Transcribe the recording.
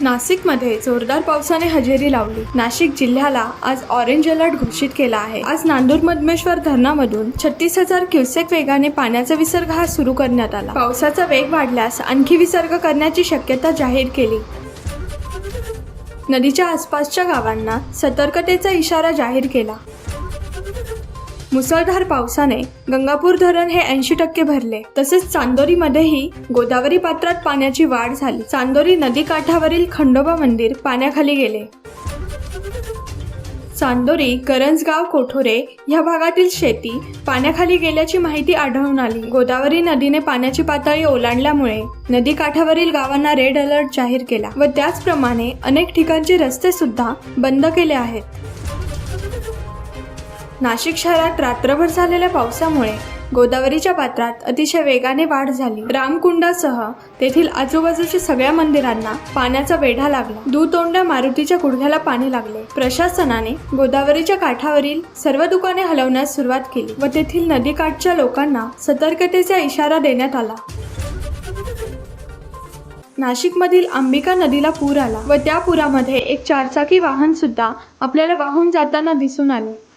नाशिकमध्ये जोरदार पावसाने हजेरी लावली. नाशिक जिल्ह्याला आज ऑरेंज अलर्ट घोषित केला आहे. आज नांदूर मधमेश्वर धरणामधून छत्तीस हजार क्युसेक वेगाने पाण्याचा विसर्ग हा सुरू करण्यात आला. पावसाचा वेग वाढल्यास आणखी विसर्ग करण्याची शक्यता जाहीर केली. नदीच्या आसपासच्या गावांना सतर्कतेचा इशारा जाहीर केला. मुसळधार पावसाने गंगापूर धरण हे ऐंशी टक्के भरले. तसेच चांदोरीमध्येही गोदावरी पात्रात पाण्याची वाढ झाली. चांदोरी नदी काठावरील खंडोबा मंदिर पाण्याखाली गेले. चांदोरी करंजगाव कोठोरे या भागातील शेती पाण्याखाली गेल्याची माहिती आढळून आली. गोदावरी नदीने पाण्याची पातळी ओलांडल्यामुळे नदी काठावरील गावांना रेड अलर्ट जाहीर केला व त्याचप्रमाणे अनेक ठिकाणचे रस्ते सुद्धा बंद केले आहेत. नाशिक शहरात रात्रभर झालेल्या पावसामुळे गोदावरीच्या पात्रात अतिशय वेगाने वाढ झाली. रामकुंडासह तेथील आजूबाजूच्या सगळ्या मंदिरांना पाण्याचा वेढा लागला. दुतोंड्या मारुतीच्या गुडघ्याला पाणी लागले. प्रशासनाने गोदावरीच्या काठावरील सर्व दुकाने हलवण्यास सुरुवात केली व तेथील नदीकाठच्या लोकांना सतर्कतेचा इशारा देण्यात आला. नाशिकमधील अंबिका नदीला पूर आला व त्या पुरामध्ये एक चारचाकी वाहन सुद्धा आपल्याला वाहून जाताना दिसून आले.